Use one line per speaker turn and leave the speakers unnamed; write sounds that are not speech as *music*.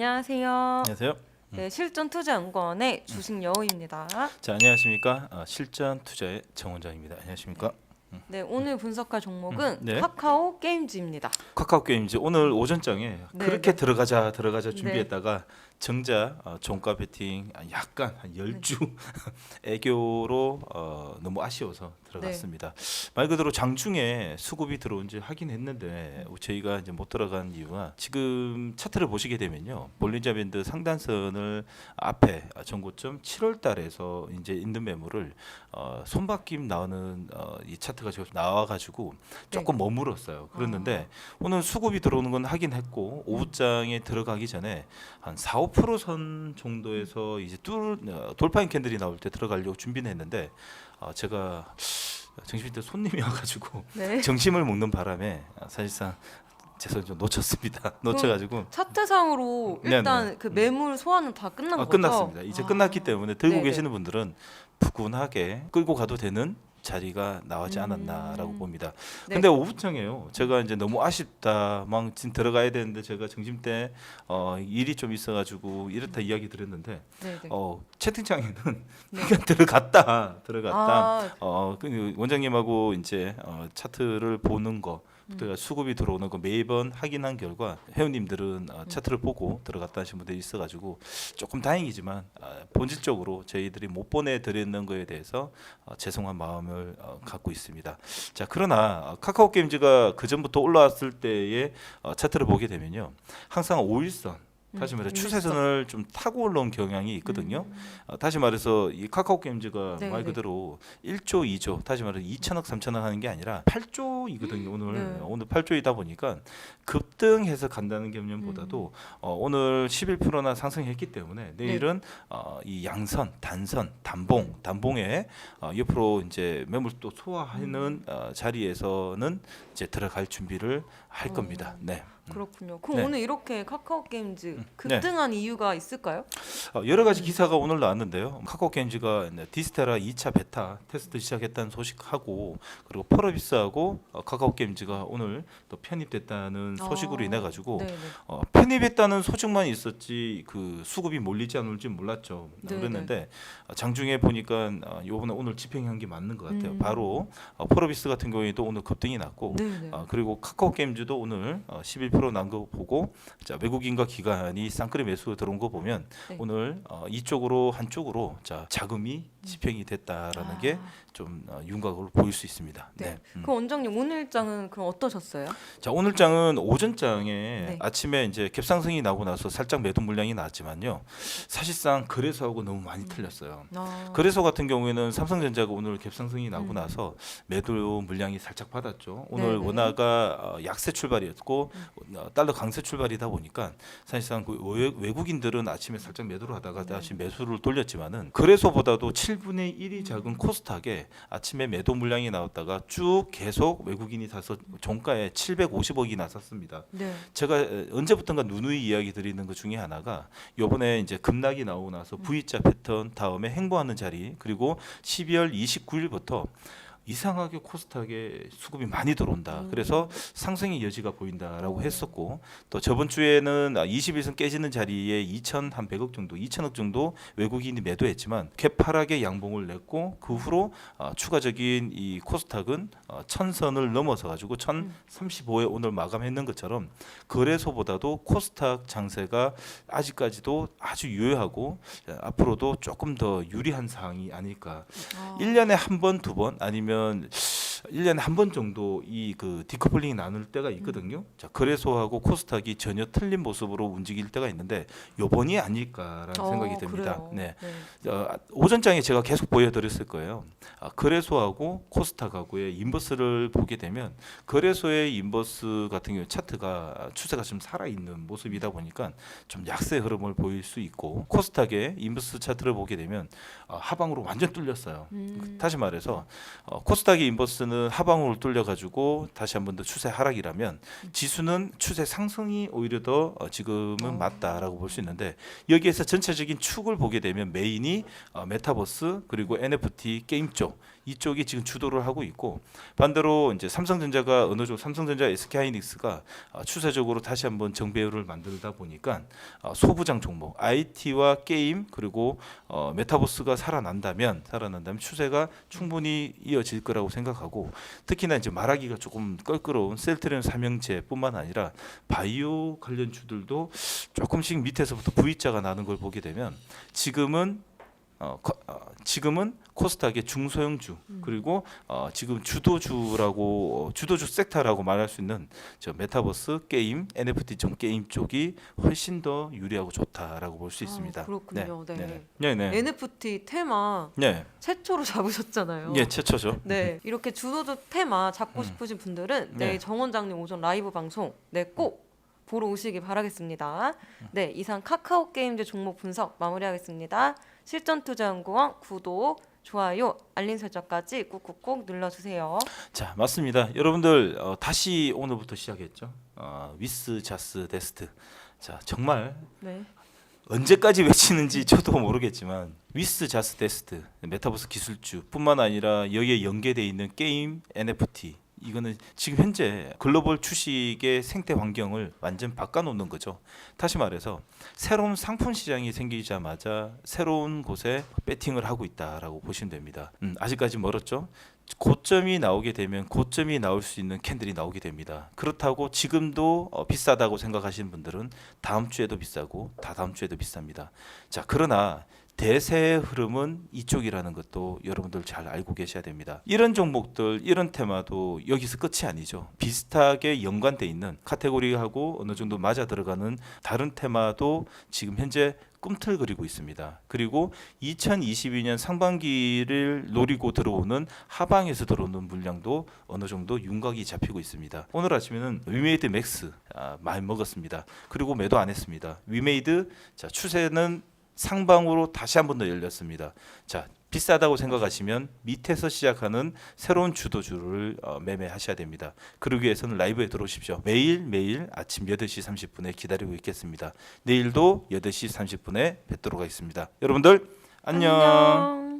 안녕하세요.
안녕하세요.
네, 실전 투자 연구원의 주식 여우입니다.
자 안녕하십니까 어, 실전 투자의 정 원장입니다. 안녕하십니까
네, 오늘 분석할 종목은
음, 네.
카카오 게임즈입니다.
카카오 게임즈 오늘 오전장에
네,
그렇게
네.
들어가자 들어가자 준비했다가 정작 어, 종가 베팅 아, 약간 한
네.
열주 *laughs* 애교로 어, 너무 아쉬워서 들어갔습니다.
네.
말 그대로 장중에 수급이 들어온 지 하긴 했는데 저희가 이제 못 들어간 이유가 지금 차트를 보시게 되면요 볼린저 밴드 상단선을 앞에 전고점 7월 달에서 이제 있는 매물을 어, 손바뀜 나오는 어, 이 차트가 지금 나와 가지고 조금 머물었어요. 그랬는데 오늘 수급이 들어오는 건 하긴 했고 오후장에 들어가기 전에 한 4, 5%선 정도에서 이제 뚫 어, 돌파인 캔들이 나올 때 들어가려고 준비는 했는데 어, 제가 정신이 때 손님이 와가지고
네. *laughs*
정심을 먹는 바람에 어, 사실상 죄송 좀 놓쳤습니다. *laughs* 놓쳐가지고
차트상으로
네,
일단 그 매물 소화는 다 끝난
어,
거죠?
끝났습니다. 이제
아.
끝났기 때문에 들고
네네.
계시는 분들은 푸근하게 끌고 가도 되는 자리가 나오지 않았나라고
음.
봅니다.
네.
근데 오후청에요. 제가 이제 너무 아쉽다. 막 지금 들어가야 되는데 제가 점심 때 어, 일이 좀 있어가지고 이렇다 이야기 드렸는데
네, 네.
어, 채팅창에는 *laughs*
네.
그냥 들어갔다, 들어갔다.
아,
어, 그 원장님하고 이제 어, 차트를 보는 거,
음.
그러니까 수급이 들어오는 거 매번 확인한 결과 회원님들은 어, 차트를 보고 들어갔다 하신 분들이 있어가지고 조금 다행이지만 아, 본질적으로 저희들이 못 보내드리는 거에 대해서 어, 죄송한 마음을 어, 갖고 있습니다. 자 그러나 어, 카카오 게임즈가 그 전부터 올라왔을 때의 어, 차트를 보게 되면요, 항상 5일선 다시
음,
말해
일선.
추세선을 좀 타고 올라온 경향이 있거든요.
음.
어, 다시 말해서 이 카카오 게임즈가
네,
말
네.
그대로 1조, 2조, 다시 말해서 2천억, 3천억 하는 게 아니라 8조이거든요. 오늘
네.
오늘 8조이다 보니까 급등해서 간다는 개념보다도 어, 오늘 11%나 상승했기 때문에 내일은 어, 이 양선, 단선, 단봉, 단봉에 어, 옆으로 이제 매물 또 소화하는 어, 자리에서는 이제 들어갈 준비를 할
어.
겁니다. 네. 음.
그렇군요. 그럼
네.
오늘 이렇게 카카오 게임즈 음.
네.
급등한 네. 이유가 있을까요?
어, 여러 가지 기사가 오늘 나왔는데요. 카카오 게임즈가 디스테라 2차 베타 테스트 시작했다는 소식하고 그리고 펄어비스하고 어, 카카오 게임즈가 오늘 또 편입됐다는 아, 소식으로 인해 가지고 아, 편입했다는 소식만 있었지 그 수급이 몰리지 않을지 몰랐죠.
네네.
그랬는데 장중에 보니까 요번에 오늘 집행한 게 맞는 것 같아요.
음.
바로 펄어비스 같은 경우에도 오늘 급등이 났고 아, 그리고 카카오 게임즈도 오늘 11 100%난 거 보고 자 외국인과 기관이 쌍끌이 매수 들어온 거 보면
네.
오늘 어, 이쪽으로 한쪽으로 자 자금이 음. 집행이 됐다라는
아.
게 좀 어, 윤곽으로 보일 수 있습니다.
네.
네. 음.
그 원장님 오늘 일정은 그럼 어떠셨어요?
자 오늘 장은 오전 장에
네.
아침에 이제 갭상승이 나고 나서 살짝 매도 물량이 나왔지만요 사실상 거래소하고 너무 많이 틀렸어요.
아,
거래소 같은 경우에는 삼성전자가 오늘 갭상승이 나고
음.
나서 매도 물량이 살짝 받았죠. 오늘
네네.
원화가 어, 약세 출발이었고 어, 달러 강세 출발이다 보니까 사실상 그 외- 외국인들은 아침에 살짝 매도를 하다가
네.
다시 매수를 돌렸지만은 거래소보다도 7분의 1이 작은 코스닥에 아침에 매도 물량이 나왔다가 쭉 계속 외국인이 사서 종가에 750억이 나섰습니다.
네.
제가 에, 언제부턴가 누누이 이야기 드리는 것 중에 하나가 요번에 이제 급락이 나오고 나서 V자 패턴 다음에 행보하는 자리 그리고 12월 29일부터 이상하게 코스닥에 수급이 많이 들어온다.
음.
그래서 상승의 여지가 보인다라고
어.
했었고 또 저번 주에는 21선 깨지는 자리에 2,100억 정도, 2천억 정도 외국인이 매도했지만 개파락의 양봉을 냈고 그 후로 어, 추가적인 이 코스닥은 어, 천선을 넘어서 가지고 1,035에 오늘 마감했는 것처럼 거래소보다도 코스닥 장세가 아직까지도 아주 유효하고 어, 앞으로도 조금 더 유리한 상황이 아닐까.
아,
1년에 한 번, 두 번 아니면 보면 1년에 한 번 정도 이 그 디커플링이 나눌 때가 있거든요. 자, 거래소하고 코스닥이 전혀 틀린 모습으로 움직일 때가 있는데 요번이 아닐까라는
어,
생각이 듭니다.
그래요.
네.
네.
어, 오전장에 제가 계속 보여드렸을 거예요. 아, 거래소하고 코스닥하고의 인버스를 보게 되면 거래소의 인버스 같은 경우 차트가 추세가 좀 살아있는 모습이다 보니까 좀 약세 흐름을 보일 수 있고 코스닥의 인버스 차트를 보게 되면 어, 하방으로 완전 뚫렸어요.
음.
다시 말해서 어, 코스닥의 인버스는 하방으로 뚫려 가지고 다시 한 번 더 추세 하락이라면 지수는 추세 상승이 오히려 더 어, 지금은
어.
맞다라고 볼 수 있는데 여기에서 전체적인 축을 보게 되면 메인이 어, 메타버스 그리고 NFT 게임 쪽 이쪽이 지금 주도를 하고 있고 반대로 이제 삼성전자가 어느 정도 삼성전자, SK하이닉스가 어, 추세적으로 다시 한번 정배율을 만들다 보니까 어, 소부장 종목 IT와 게임 그리고 어, 메타버스가 살아난다면 살아난다면 추세가 충분히 이어질 거라고 생각하고 특히나 이제 말하기가 조금 껄끄러운 셀트리온 삼형제뿐만 아니라 바이오 관련 주들도 조금씩 밑에서부터 V자가 나는 걸 보게 되면 지금은 어, 거- 어, 지금은 코스닥의 중소형주 그리고 어, 지금 주도주라고 어, 주도주 섹터라고 말할 수 있는 저 메타버스 게임 NFT 전 게임 쪽이 훨씬 더 유리하고 좋다라고 볼 수 있습니다.
아, 그렇군요. 네.
네, 네, 네.
NFT 테마
네,
최초로 *laughs* 잡으셨잖아요.
예, 최초죠.
네, 이렇게 주도주 테마 잡고
음.
싶으신 분들은
네.
내일 정 원장님 오전 라이브 방송 네꼭 보러 오시기 바라겠습니다. 네, 이상 카카오 게임즈 종목 분석 마무리하겠습니다. 실전투자연구원 구독, 좋아요, 알림 설정까지 꾹꾹꾹 눌러주세요.
자, 맞습니다. 여러분들 어, 다시 오늘부터 시작했죠. 어, 위스 자스 데스트. 자, 정말
네,
언제까지 외치는지 저도 모르겠지만 위스 자스 데스트 메타버스 기술주뿐만 아니라 여기에 연계돼 있는 게임 NFT 이거는 지금 현재 글로벌 주식의 생태 환경을 완전 바꿔놓는 거죠. 다시 말해서 새로운 상품 시장이 생기자마자 새로운 곳에 배팅을 하고 있다라고 보시면 됩니다. 음, 아직까지 멀었죠. 고점이 나오게 되면 고점이 나올 수 있는 캔들이 나오게 됩니다. 그렇다고 지금도 어, 비싸다고 생각하시는 분들은 다음 주에도 비싸고 다다음 주에도 비쌉니다. 자, 그러나 대세의 흐름은 이쪽이라는 것도 여러분들 잘 알고 계셔야 됩니다. 이런 종목들, 이런 테마도 여기서 끝이 아니죠. 비슷하게 연관돼 있는 카테고리하고 어느 정도 맞아 들어가는 다른 테마도 지금 현재 꿈틀거리고 있습니다. 그리고 2022년 상반기를 노리고 들어오는 하방에서 들어오는 물량도 어느 정도 윤곽이 잡히고 있습니다. 오늘 아침에는 위메이드 맥스 아, 많이 먹었습니다. 그리고 매도 안 했습니다. 위메이드 자 추세는 상방으로 다시 한 번 더 열렸습니다. 자 비싸다고 생각하시면 밑에서 시작하는 새로운 주도주를 어, 매매하셔야 됩니다. 그러기 위해서는 라이브에 들어오십시오. 매일 매일 아침 8시 30분에 기다리고 있겠습니다. 내일도 8시 30분에 뵙도록 하겠습니다. 여러분들 안녕.
안녕.